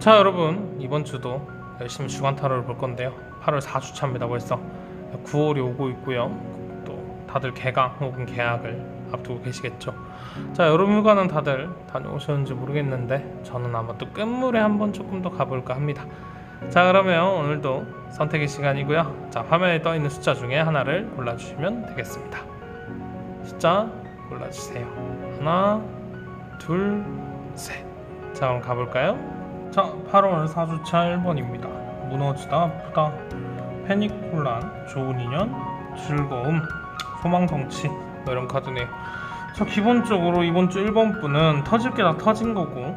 자 여러분. 이번 주도 열심히 주간 타로를 볼 건데요. 8월 4주차입니다 벌써 9월이 오고 있고요. 또 다들 개강 혹은 개학을 앞두고 계시겠죠. 자 여름 휴가는 다들 다녀오셨는지 모르겠는데 저는 아마 또 끝물에 한번 조금 더 가볼까 합니다. 자 그러면 오늘도 선택의 시간이고요. 자 화면에 떠 있는 숫자 중에 하나를 골라주시면 되겠습니다. 숫자 골라주세요. 하나 둘셋자 그럼 가볼까요? 자, 8월 4주차 1번입니다. 무너지다, 아프다, 패닉, 혼란, 좋은 인연, 즐거움, 소망 성취 뭐 이런 카드네요. 자, 기본적으로 이번 주 1번 분은 터질 게 다 터진 거고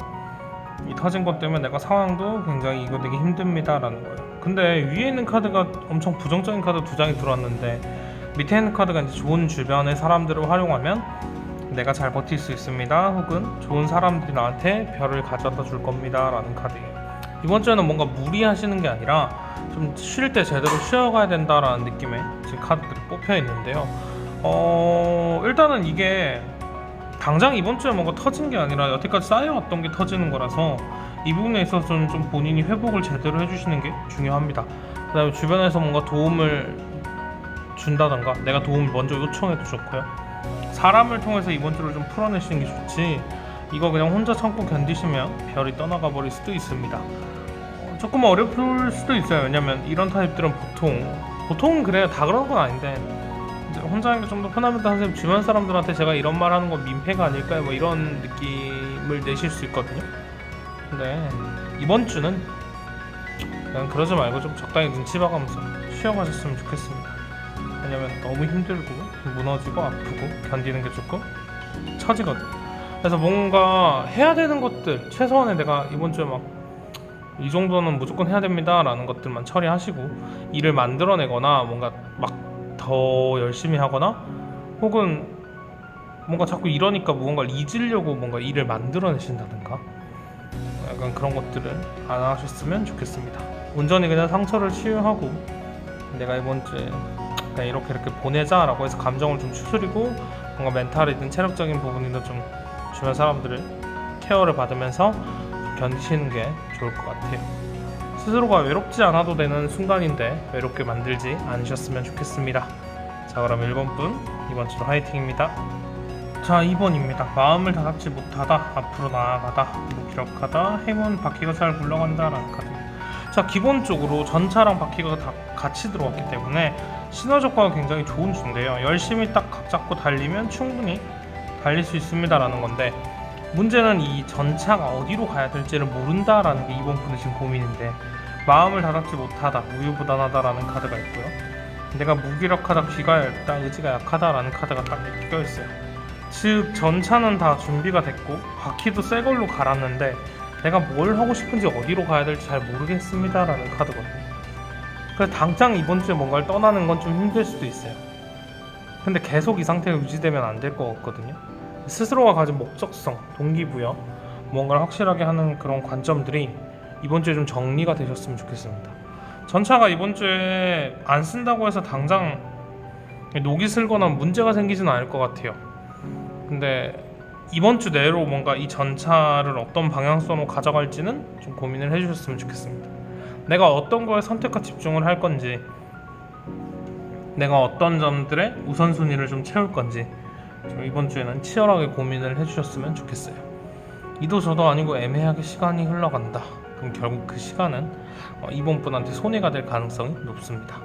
이 터진 것 때문에 내가 상황도 굉장히 이거 되게 힘듭니다라는 거예요. 근데 위에 있는 카드가 엄청 부정적인 카드 두 장이 들어왔는데 밑에 있는 카드가 이제 좋은 주변의 사람들을 활용하면 내가 잘 버틸 수 있습니다. 혹은 좋은 사람들이 나한테 별을 가져다 줄 겁니다. 라는 카드예요. 이번 주에는 뭔가 무리하시는 게 아니라 좀 쉴 때 제대로 쉬어가야 된다라는 느낌의 지금 카드들이 뽑혀 있는데요. 어, 일단은 이게 당장 이번 주에 뭔가 터진 게 아니라 여태까지 쌓여왔던 게 터지는 거라서 이 부분에 있어서는 좀 본인이 회복을 제대로 해주시는 게 중요합니다. 그 다음에 주변에서 뭔가 도움을 준다던가 내가 도움을 먼저 요청해도 좋고요. 사람을 통해서 이번 주를 좀 풀어내시는 게 좋지. 이거 그냥 혼자 참고 견디시면 별이 떠나가 버릴 수도 있습니다. 어, 조금 어려울 수도 있어요. 왜냐면 이런 타입들은 보통 보통은 그래요. 다 그런 건 아닌데. 혼자 하는 게 좀 더 편합니다. 선생님 주변 사람들한테 제가 이런 말 하는 건 민폐가 아닐까요? 뭐 이런 느낌을 내실 수 있거든요. 근데 이번 주는 그냥 그러지 말고 좀 적당히 눈치 봐가면서 쉬어가셨으면 좋겠습니다. 왜냐면 너무 힘들고 무너지고 아프고 견디는 게 조금 처지거든. 그래서 뭔가 해야 되는 것들 최소한의 내가 이번 주에 막 이 정도는 무조건 해야 됩니다라는 것들만 처리하시고 일을 만들어내거나 뭔가 막 더 열심히 하거나 혹은 뭔가 자꾸 이러니까 무언가를 잊으려고 뭔가 일을 만들어내신다든가 약간 그런 것들은 안 하셨으면 좋겠습니다. 온전히 그냥 상처를 치유하고 내가 이번 주에 그냥 이렇게 이렇게 보내자라고 해서 감정을 좀 추스리고 뭔가 멘탈이든 체력적인 부분이든 좀 주변 사람들을 케어를 받으면서 견디시는 게 좋을 것 같아요. 스스로가 외롭지 않아도 되는 순간인데 외롭게 만들지 않으셨으면 좋겠습니다. 자 그럼 1번 분 이번 주도 화이팅입니다. 자 2번입니다. 마음을 다잡지 못하다 앞으로 나아가다 무기력하다 행운 바퀴가 잘 굴러간다라는 카드입니다. 자 기본적으로 전차랑 바퀴가 다 같이 들어왔기 때문에 시너지 효과가 굉장히 좋은 주인데요. 열심히 딱 각 잡고 달리면 충분히 달릴 수 있습니다라는 건데 문제는 이 전차가 어디로 가야 될지를 모른다라는 게 이번 분의 지금 고민인데 마음을 다잡지 못하다 우유부단하다라는 카드가 있고요. 내가 무기력하다 귀가 얇다 의지가 약하다라는 카드가 딱 끼어 있어요. 즉 전차는 다 준비가 됐고 바퀴도 새 걸로 갈았는데 내가 뭘 하고 싶은지 어디로 가야 될지 잘 모르겠습니다라는 카드거든요. 그래서 당장 이번 주에 뭔가를 떠나는 건 좀 힘들 수도 있어요. 근데 계속 이 상태가 유지되면 안 될 것 같거든요. 스스로가 가진 목적성, 동기부여, 뭔가를 확실하게 하는 그런 관점들이 이번 주에 좀 정리가 되셨으면 좋겠습니다. 전차가 이번 주에 안 쓴다고 해서 당장 녹이 슬거나 문제가 생기지는 않을 것 같아요. 근데 이번 주 내로 뭔가 이 전차를 어떤 방향성으로 가져갈지는 좀 고민을 해주셨으면 좋겠습니다. 내가 어떤 거에 선택과 집중을 할 건지, 내가 어떤 점들에 우선순위를 좀 채울 건지, 좀 이번 주에는 치열하게 고민을 해주셨으면 좋겠어요. 이도 저도 아니고 애매하게 시간이 흘러간다. 그럼 결국 그 시간은 어, 이번 분한테 손해가 될 가능성이 높습니다.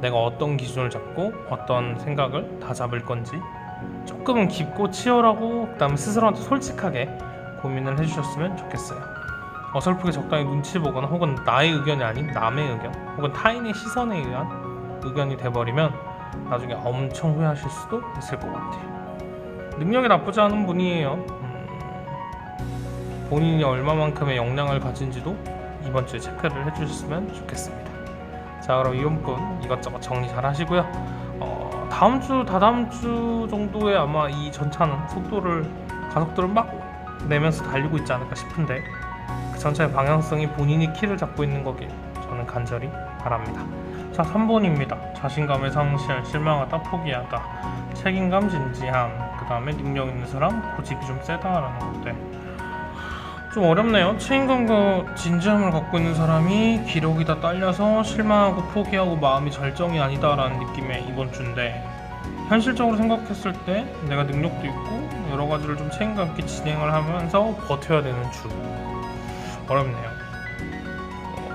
내가 어떤 기준을 잡고 어떤 생각을 다 잡을 건지 조금은 깊고 치열하고 그다음에 스스로한테 솔직하게 고민을 해주셨으면 좋겠어요. 어설프게 적당히 눈치 보거나 혹은 나의 의견이 아닌 남의 의견 혹은 타인의 시선에 의한 의견이 돼버리면 나중에 엄청 후회하실 수도 있을 것 같아요. 능력이 나쁘지 않은 분이에요. 음, 본인이 얼마만큼의 역량을 가진지도 이번 주에 체크를 해주셨으면 좋겠습니다. 자 그럼 이번 분 이것저것 정리 잘 하시고요. 어, 다음 주 다다음 주 정도에 아마 이 전차는 속도를 가속도를 막 내면서 달리고 있지 않을까 싶은데 그 전차의 방향성이 본인이 키를 잡고 있는 거길 저는 간절히 바랍니다. 자 3번입니다. 자신감의 상실, 실망하다, 포기하다, 책임감 진지함, 그 다음에 능력 있는 사람, 고집이 좀 세다라는 건데 좀 어렵네요. 책임감과 진지함을 갖고 있는 사람이 기록이 다 딸려서 실망하고 포기하고 마음이 절정이 아니다라는 느낌의 이번 주인데 현실적으로 생각했을 때 내가 능력도 있고 여러 가지를 좀 책임감 있게 진행을 하면서 버텨야 되는 주 어렵네요.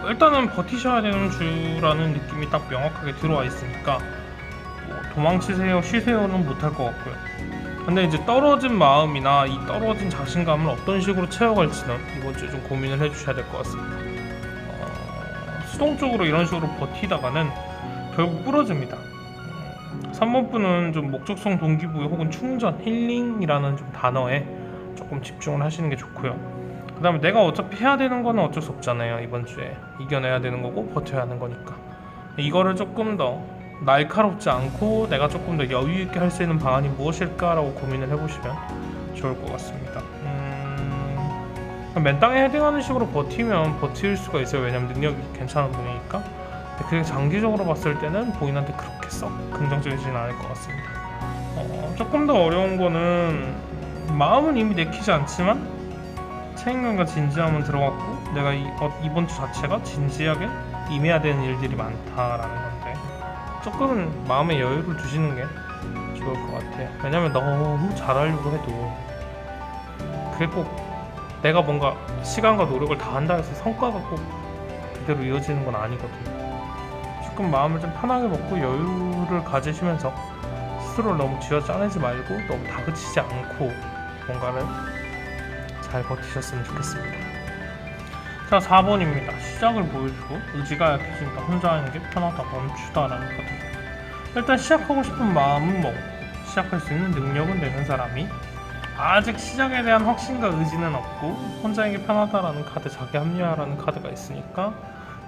어, 일단은 버티셔야 되는 주라는 느낌이 딱 명확하게 들어와 있으니까 뭐 도망치세요, 쉬세요는 못할 것 같고요. 근데 이제 떨어진 마음이나 이 떨어진 자신감을 어떤 식으로 채워갈지는 이번 주에 좀 고민을 해주셔야 될 것 같습니다. 어, 수동적으로 이런 식으로 버티다가는 결국 부러집니다. 음, 3번 분은 좀 목적성 동기부여 혹은 충전, 힐링이라는 좀 단어에 조금 집중을 하시는 게 좋고요. 그 다음에 내가 어차피 해야 되는 거는 어쩔 수 없잖아요. 이번 주에 이겨내야 되는 거고 버텨야 하는 거니까 이거를 조금 더 날카롭지 않고 내가 조금 더 여유 있게 할 수 있는 방안이 무엇일까라고 고민을 해보시면 좋을 것 같습니다. 음, 맨 땅에 헤딩하는 식으로 버티면 버틸 수가 있어요. 왜냐면 능력이 괜찮은 분이니까. 근데 그게 장기적으로 봤을 때는 본인한테 그렇게 썩 긍정적이지는 않을 것 같습니다. 어, 조금 더 어려운 거는 마음은 이미 내키지 않지만 책임감과 진지함은 들어갔고 내가 이, 어, 이번 주 자체가 진지하게 임해야 되는 일들이 많다라는 건데 조금은 마음의 여유를 주시는 게 좋을 것 같아요. 왜냐면 너무 잘하려고 해도 그게 꼭 내가 뭔가 시간과 노력을 다 한다 해서 성과가 꼭 그대로 이어지는 건 아니거든요. 조금 마음을 좀 편하게 먹고 여유를 가지시면서 스스로를 너무 쥐어짜내지 말고 너무 다그치지 않고 뭔가를 잘 버티셨으면 좋겠습니다. 자, 4번입니다. 시작을 보여주고 의지가 약해진다. 혼자 하는 게 편하다. 멈추다라는 거죠. 일단 시작하고 싶은 마음은 뭐 시작할 수 있는 능력은 되는 사람이 아직 시작에 대한 확신과 의지는 없고 혼자 하는 게 편하다라는 카드, 자기 합리화라는 카드가 있으니까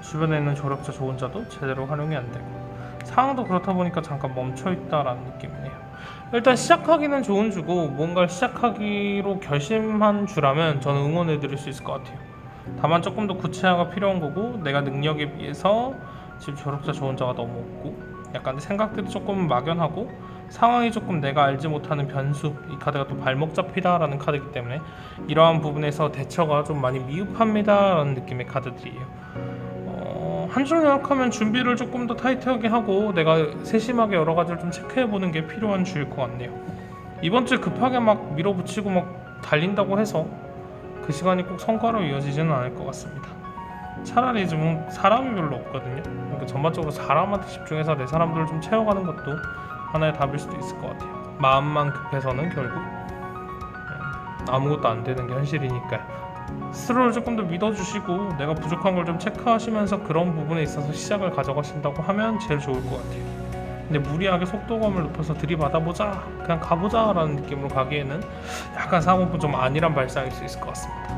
주변에 있는 조력자 좋은 자도 제대로 활용이 안 되고 상황도 그렇다 보니까 잠깐 멈춰 있다라는 느낌이네요. 일단 시작하기는 좋은 주고 뭔가를 시작하기로 결심한 주라면 저는 응원해 드릴 수 있을 것 같아요. 다만 조금 더 구체화가 필요한 거고 내가 능력에 비해서 지금 조력자 좋은 자가 너무 없고 약간 생각들이 조금 막연하고 상황이 조금 내가 알지 못하는 변수 이 카드가 또 발목 잡히다라는 카드이기 때문에 이러한 부분에서 대처가 좀 많이 미흡합니다라는 느낌의 카드들이에요. 어, 한줄 요약하면 준비를 조금 더 타이트하게 하고 내가 세심하게 여러 가지를 좀 체크해 보는 게 필요한 주일 것 같네요. 이번 주에 급하게 막 밀어붙이고 막 달린다고 해서 그 시간이 꼭 성과로 이어지지는 않을 것 같습니다. 차라리 좀 사람이 별로 없거든요. 그러니까 전반적으로 사람한테 집중해서 내 사람들을 좀 채워가는 것도 하나의 답일 수도 있을 것 같아요. 마음만 급해서는 결국 음, 아무것도 안 되는 게 현실이니까요. 스스로를 조금 더 믿어주시고 내가 부족한 걸 좀 체크하시면서 그런 부분에 있어서 시작을 가져가신다고 하면 제일 좋을 것 같아요. 근데 무리하게 속도감을 높여서 들이받아보자 그냥 가보자라는 느낌으로 가기에는 약간 사고품 좀 아니란 발상일 수 있을 것 같습니다.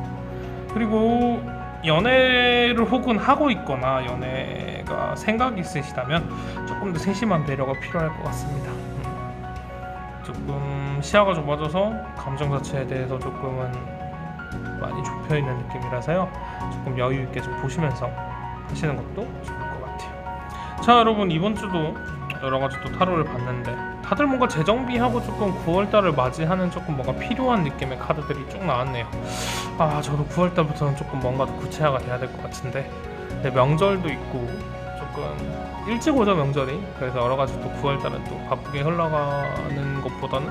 그리고 연애를 혹은 하고 있거나 연애가 생각이 있으시다면 조금 더 세심한 배려가 필요할 것 같습니다. 음. 조금 시야가 좁아져서 감정 자체에 대해서 조금은 많이 좁혀 있는 느낌이라서요. 조금 여유 있게 좀 보시면서 하시는 것도 좋을 것 같아요. 자, 여러분 이번 주도 여러 가지 또 타로를 봤는데 다들 뭔가 재정비하고 조금 9월달을 맞이하는 조금 뭔가 필요한 느낌의 카드들이 쭉 나왔네요. 아, 저도 9월달부터는 조금 뭔가 더 구체화가 돼야 될 것 같은데 네, 명절도 있고 조금 일찍 오죠 명절이 그래서 여러 가지 또 9월달은 또 바쁘게 흘러가는 것보다는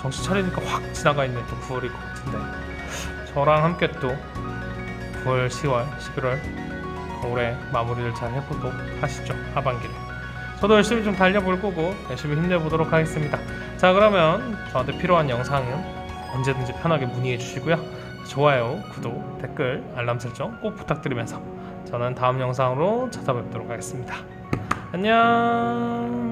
정신 차리니까 확 지나가 있는 또 9월일 것 같은데 저랑 함께 또 9월, 10월, 11월 올해 마무리를 잘 해보도록 하시죠 하반기를. 저도 열심히 좀 달려볼 거고 열심히 힘내보도록 하겠습니다. 자 그러면 저한테 필요한 영상은 언제든지 편하게 문의해 주시고요. 좋아요, 구독, 댓글, 알람 설정 꼭 부탁드리면서 저는 다음 영상으로 찾아뵙도록 하겠습니다. 안녕